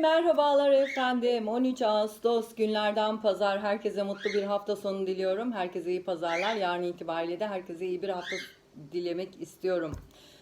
merhabalar efendim. 13 Ağustos günlerden pazar. Herkese mutlu bir hafta sonu diliyorum. Herkese iyi pazarlar. Yarın itibariyle de herkese iyi bir hafta dilemek istiyorum.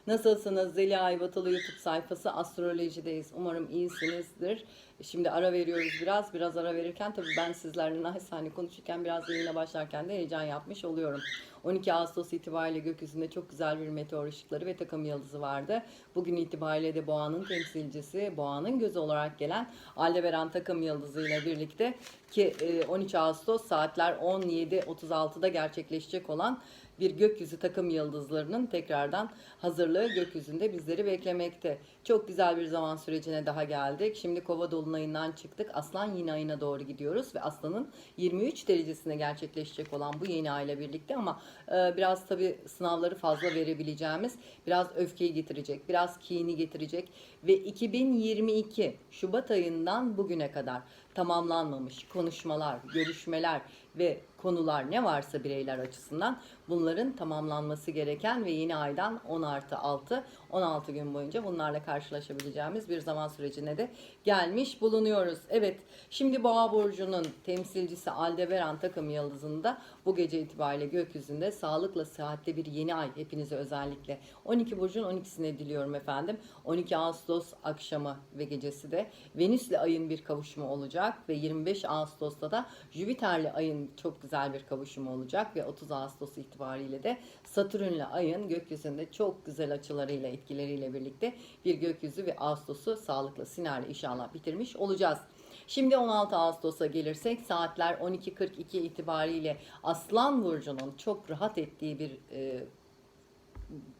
Nasılsınız? Zeliha Ayvatalı YouTube sayfası Astroloji'deyiz. Umarım iyisinizdir. Şimdi ara veriyoruz biraz. Biraz ara verirken tabii ben sizlerle naçizane konuşurken biraz yayına başlarken de heyecan yapmış oluyorum. 12 Ağustos itibariyle gökyüzünde çok güzel bir meteor ışıkları ve takım yıldızı vardı. Bugün itibariyle de boğanın temsilcisi, boğanın gözü olarak gelen Aldebaran takım yıldızı ile birlikte ki e, 13 Ağustos saatler 17.36'da gerçekleşecek olan bir gökyüzü takım yıldızlarının tekrardan hazırlığı gökyüzünde bizleri beklemekte. Çok güzel bir zaman sürecine daha geldik. Şimdi kova dolunayından çıktık. Aslan yeni ayına doğru gidiyoruz ve aslanın 23 derecesine gerçekleşecek olan bu yeni ay ile birlikte ama e, biraz tabii sınavları fazla verebileceğimiz, biraz öfkeyi getirecek, biraz kini getirecek ve 2022 Şubat ayından bugüne kadar tamamlanmamış konuşmalar, görüşmeler ve konular ne varsa bireyler açısından bunların tamamlanması gereken ve yeni aydan 10 artı 6, 16 gün boyunca bunlarla karşılaşabileceğimiz bir zaman sürecine de gelmiş bulunuyoruz. Evet, şimdi Boğa Burcu'nun temsilcisi Aldebaran takım yıldızında bu gece itibariyle gökyüzünde sağlıkla sıhhatle bir yeni ay hepinize özellikle 12 Burcu'nun 12'sine diliyorum efendim. 12 Ağustos akşamı ve gecesi de Venüs'le ayın bir kavuşumu olacak ve 25 Ağustos'ta da Jüpiter'le ayın çok güzel bir kavuşumu olacak ve 30 Ağustos itibariyle de Satürn'le ayın gökyüzünde çok güzel açılarıyla etkileriyle birlikte bir gökyüzü ve Ağustos'u sağlıkla sinerle inşallah bitirmiş olacağız. Şimdi 16 Ağustos'a gelirsek saatler 12.42 itibariyle Aslan Burcu'nun çok rahat ettiği bir e,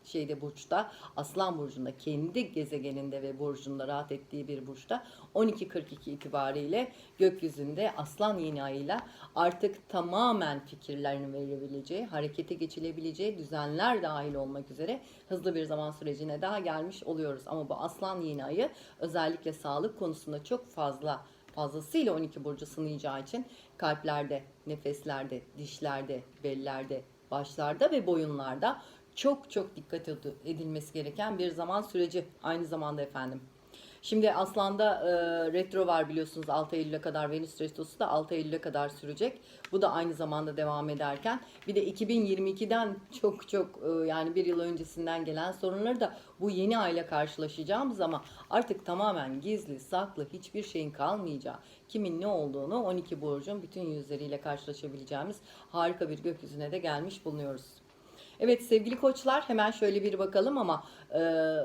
şeyde burçta Aslan burcunda kendi gezegeninde ve burcunda rahat ettiği bir burçta 12.42 itibariyle gökyüzünde Aslan yeni ayıyla artık tamamen fikirlerini verebileceği, harekete geçilebileceği düzenler dahil olmak üzere hızlı bir zaman sürecine daha gelmiş oluyoruz. Ama bu Aslan yeni ayı özellikle sağlık konusunda çok fazla fazlasıyla 12 burcu sınayacağı için kalplerde, nefeslerde, dişlerde, bellerde, başlarda ve boyunlarda çok çok dikkat edilmesi gereken bir zaman süreci aynı zamanda efendim. Şimdi Aslan'da e, retro var biliyorsunuz 6 Eylül'e kadar Venüs retrosu da 6 Eylül'e kadar sürecek. Bu da aynı zamanda devam ederken bir de 2022'den çok çok e, yani bir yıl öncesinden gelen sorunları da bu yeni ayla karşılaşacağımız ama artık tamamen gizli, saklı hiçbir şeyin kalmayacağı, kimin ne olduğunu 12 burcun bütün yüzleriyle karşılaşabileceğimiz harika bir gökyüzüne de gelmiş bulunuyoruz. Evet sevgili koçlar hemen şöyle bir bakalım ama e,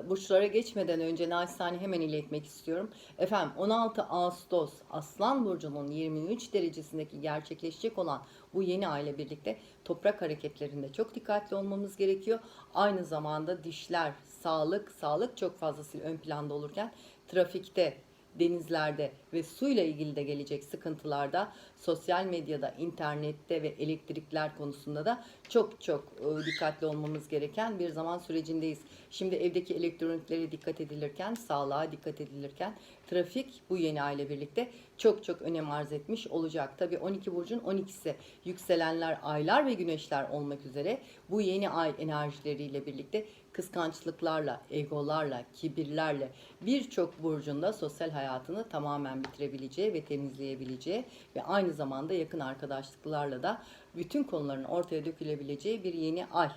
burçlara geçmeden önce naçizane hemen iletmek istiyorum. Efendim 16 Ağustos Aslan Burcu'nun 23 derecesindeki gerçekleşecek olan bu yeni aile birlikte toprak hareketlerinde çok dikkatli olmamız gerekiyor. Aynı zamanda dişler, sağlık, sağlık çok fazlasıyla ön planda olurken trafikte, denizlerde ve suyla ilgili de gelecek sıkıntılarda sosyal medyada, internette ve elektrikler konusunda da çok çok e, dikkatli olmamız gereken bir zaman sürecindeyiz. Şimdi evdeki elektroniklere dikkat edilirken, sağlığa dikkat edilirken trafik bu yeni aile birlikte çok çok önem arz etmiş olacak. Tabii 12 burcun 12'si yükselenler, aylar ve güneşler olmak üzere bu yeni ay enerjileriyle birlikte kıskançlıklarla, egolarla, kibirlerle birçok burcunda sosyal hayatını tamamen bitirebileceği ve temizleyebileceği ve aynı zamanda yakın arkadaşlıklarla da bütün konuların ortaya dökülebileceği bir yeni ay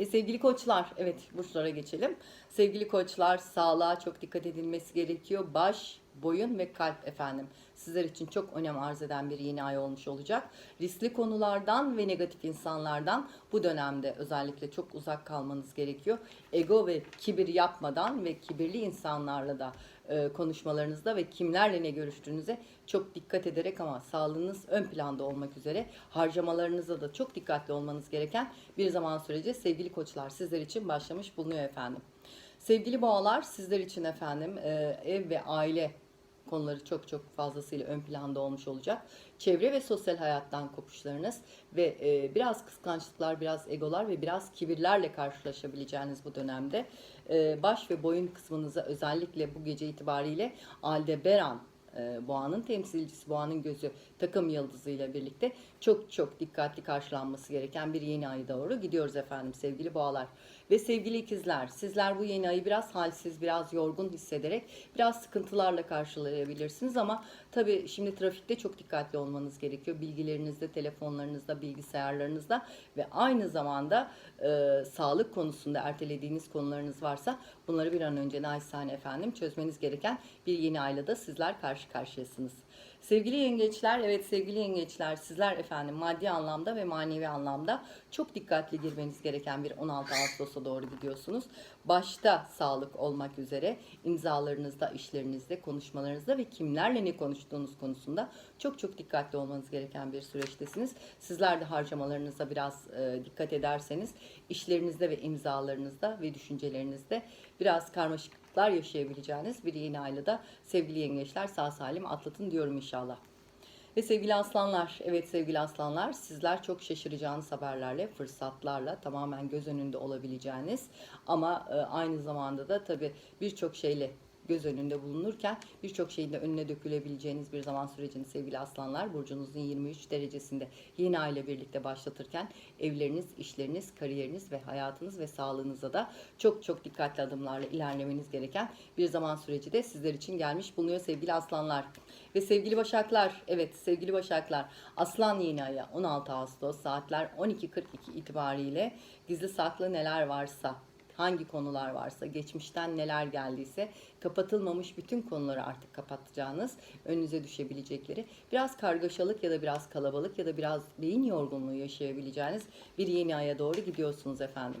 ve sevgili koçlar, evet burçlara geçelim. Sevgili koçlar, sağlığa çok dikkat edilmesi gerekiyor. Baş, boyun ve kalp efendim. Sizler için çok önem arz eden bir yeni ay olmuş olacak. Riskli konulardan ve negatif insanlardan bu dönemde özellikle çok uzak kalmanız gerekiyor. Ego ve kibir yapmadan ve kibirli insanlarla da e, konuşmalarınızda ve kimlerle ne görüştüğünüze çok dikkat ederek ama sağlığınız ön planda olmak üzere harcamalarınıza da çok dikkatli olmanız gereken bir zaman süreci sevgili koçlar sizler için başlamış bulunuyor efendim. Sevgili boğalar sizler için efendim e, ev ve aile konuları çok çok fazlasıyla ön planda olmuş olacak. Çevre ve sosyal hayattan kopuşlarınız ve e, biraz kıskançlıklar, biraz egolar ve biraz kibirlerle karşılaşabileceğiniz bu dönemde e, baş ve boyun kısmınıza özellikle bu gece itibariyle Aldebaran e, boğanın temsilcisi, boğanın gözü takım yıldızıyla birlikte çok çok dikkatli karşılanması gereken bir yeni ay doğru gidiyoruz efendim sevgili boğalar. Ve sevgili ikizler, sizler bu yeni ayı biraz halsiz, biraz yorgun hissederek biraz sıkıntılarla karşılayabilirsiniz ama tabii şimdi trafikte çok dikkatli olmanız gerekiyor. Bilgilerinizde, telefonlarınızda, bilgisayarlarınızda ve aynı zamanda e, sağlık konusunda ertelediğiniz konularınız varsa bunları bir an önce naçizane efendim çözmeniz gereken bir yeni ayla da sizler karşı karşıyasınız. Sevgili yengeçler, evet sevgili yengeçler sizler efendim maddi anlamda ve manevi anlamda çok dikkatli girmeniz gereken bir 16 Ağustos'a doğru gidiyorsunuz. Başta sağlık olmak üzere imzalarınızda, işlerinizde, konuşmalarınızda ve kimlerle ne konuştuğunuz konusunda çok çok dikkatli olmanız gereken bir süreçtesiniz. Sizler de harcamalarınıza biraz e, dikkat ederseniz işlerinizde ve imzalarınızda ve düşüncelerinizde biraz karmaşıklıklar yaşayabileceğiniz bir yeni ayda da sevgili yengeçler sağ salim atlatın diyorum inşallah. Ve sevgili aslanlar, evet sevgili aslanlar sizler çok şaşıracağınız haberlerle, fırsatlarla tamamen göz önünde olabileceğiniz ama e, aynı zamanda da tabii birçok şeyle göz önünde bulunurken birçok şeyin de önüne dökülebileceğiniz bir zaman sürecini sevgili aslanlar burcunuzun 23 derecesinde yeni aile birlikte başlatırken evleriniz, işleriniz, kariyeriniz ve hayatınız ve sağlığınıza da çok çok dikkatli adımlarla ilerlemeniz gereken bir zaman süreci de sizler için gelmiş bulunuyor sevgili aslanlar. Ve sevgili başaklar, evet sevgili başaklar aslan yeni aya 16 Ağustos saatler 12.42 itibariyle gizli saklı neler varsa hangi konular varsa, geçmişten neler geldiyse kapatılmamış bütün konuları artık kapatacağınız, önünüze düşebilecekleri, biraz kargaşalık ya da biraz kalabalık ya da biraz beyin yorgunluğu yaşayabileceğiniz bir yeni aya doğru gidiyorsunuz efendim.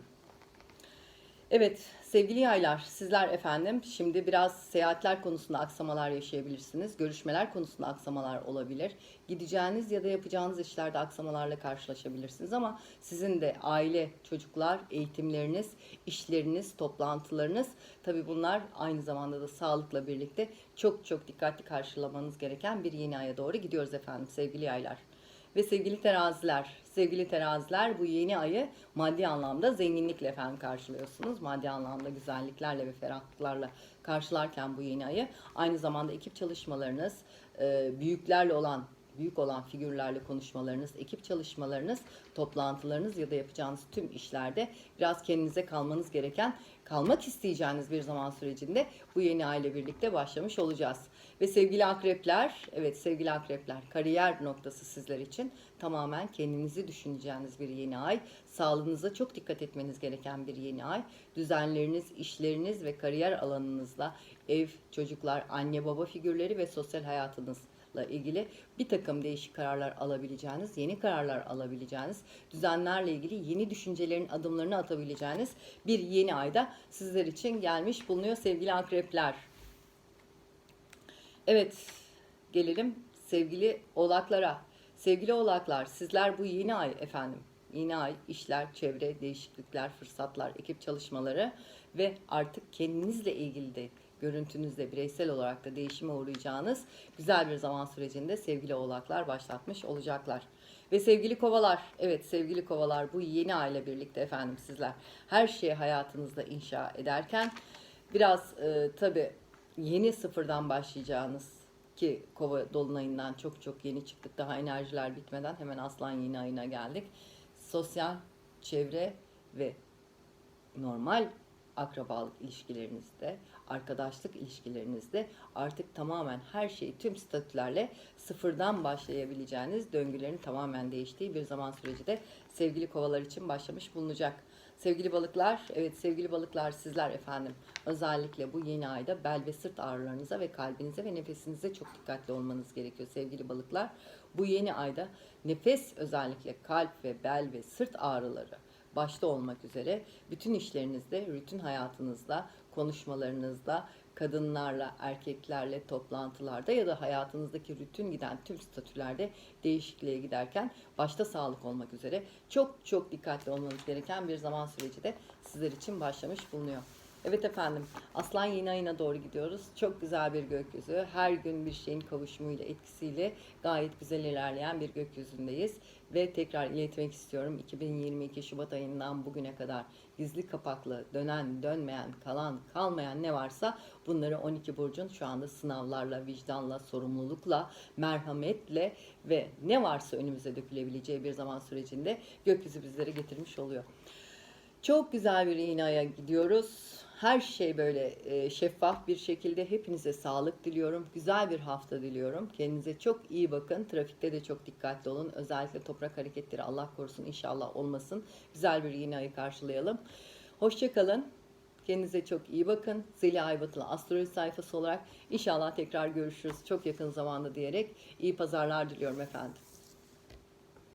Evet sevgili yaylar sizler efendim şimdi biraz seyahatler konusunda aksamalar yaşayabilirsiniz. Görüşmeler konusunda aksamalar olabilir. Gideceğiniz ya da yapacağınız işlerde aksamalarla karşılaşabilirsiniz ama sizin de aile, çocuklar, eğitimleriniz, işleriniz, toplantılarınız tabi bunlar aynı zamanda da sağlıkla birlikte çok çok dikkatli karşılamanız gereken bir yeni aya doğru gidiyoruz efendim sevgili yaylar. Ve sevgili teraziler, sevgili teraziler bu yeni ayı maddi anlamda zenginlikle efendim karşılıyorsunuz. Maddi anlamda güzelliklerle ve ferahlıklarla karşılarken bu yeni ayı aynı zamanda ekip çalışmalarınız, e, büyüklerle olan büyük olan figürlerle konuşmalarınız, ekip çalışmalarınız, toplantılarınız ya da yapacağınız tüm işlerde biraz kendinize kalmanız gereken, kalmak isteyeceğiniz bir zaman sürecinde bu yeni aile birlikte başlamış olacağız. Ve sevgili akrepler, evet sevgili akrepler, kariyer noktası sizler için tamamen kendinizi düşüneceğiniz bir yeni ay. Sağlığınıza çok dikkat etmeniz gereken bir yeni ay. Düzenleriniz, işleriniz ve kariyer alanınızla ev, çocuklar, anne baba figürleri ve sosyal hayatınız ilgili bir takım değişik kararlar alabileceğiniz, yeni kararlar alabileceğiniz, düzenlerle ilgili yeni düşüncelerin adımlarını atabileceğiniz bir yeni ayda sizler için gelmiş bulunuyor sevgili akrepler. Evet, gelelim sevgili oğlaklara. Sevgili oğlaklar, sizler bu yeni ay efendim, yeni ay işler, çevre, değişiklikler, fırsatlar, ekip çalışmaları ve artık kendinizle ilgili de görüntünüzde bireysel olarak da değişime uğrayacağınız güzel bir zaman sürecinde sevgili oğlaklar başlatmış olacaklar. Ve sevgili kovalar, evet sevgili kovalar bu yeni aile birlikte efendim sizler her şeyi hayatınızda inşa ederken biraz e, tabi yeni sıfırdan başlayacağınız ki kova dolunayından çok çok yeni çıktık daha enerjiler bitmeden hemen aslan yeni ayına geldik. Sosyal, çevre ve normal akrabalık ilişkilerinizde, arkadaşlık ilişkilerinizde artık tamamen her şeyi tüm statülerle sıfırdan başlayabileceğiniz döngülerin tamamen değiştiği bir zaman süreci de sevgili kovalar için başlamış bulunacak. Sevgili balıklar, evet sevgili balıklar sizler efendim özellikle bu yeni ayda bel ve sırt ağrılarınıza ve kalbinize ve nefesinize çok dikkatli olmanız gerekiyor sevgili balıklar. Bu yeni ayda nefes özellikle kalp ve bel ve sırt ağrıları başta olmak üzere bütün işlerinizde, rutin hayatınızda, konuşmalarınızda, kadınlarla, erkeklerle, toplantılarda ya da hayatınızdaki rutin giden tüm statülerde değişikliğe giderken başta sağlık olmak üzere çok çok dikkatli olmanız gereken bir zaman süreci de sizler için başlamış bulunuyor. Evet efendim, Aslan yeni ayına doğru gidiyoruz. Çok güzel bir gökyüzü. Her gün bir şeyin kavuşumuyla, etkisiyle gayet güzel ilerleyen bir gökyüzündeyiz. Ve tekrar iletmek istiyorum 2022 Şubat ayından bugüne kadar gizli kapaklı, dönen, dönmeyen, kalan, kalmayan ne varsa bunları 12 burcun şu anda sınavlarla, vicdanla, sorumlulukla, merhametle ve ne varsa önümüze dökülebileceği bir zaman sürecinde gökyüzü bizlere getirmiş oluyor. Çok güzel bir yeni aya gidiyoruz. Her şey böyle e, şeffaf bir şekilde hepinize sağlık diliyorum. Güzel bir hafta diliyorum. Kendinize çok iyi bakın. Trafikte de çok dikkatli olun. Özellikle toprak hareketleri Allah korusun inşallah olmasın. Güzel bir yeni ayı karşılayalım. Hoşçakalın. Kendinize çok iyi bakın. Zeliha Aybatılı astroloji sayfası olarak inşallah tekrar görüşürüz çok yakın zamanda diyerek iyi pazarlar diliyorum efendim.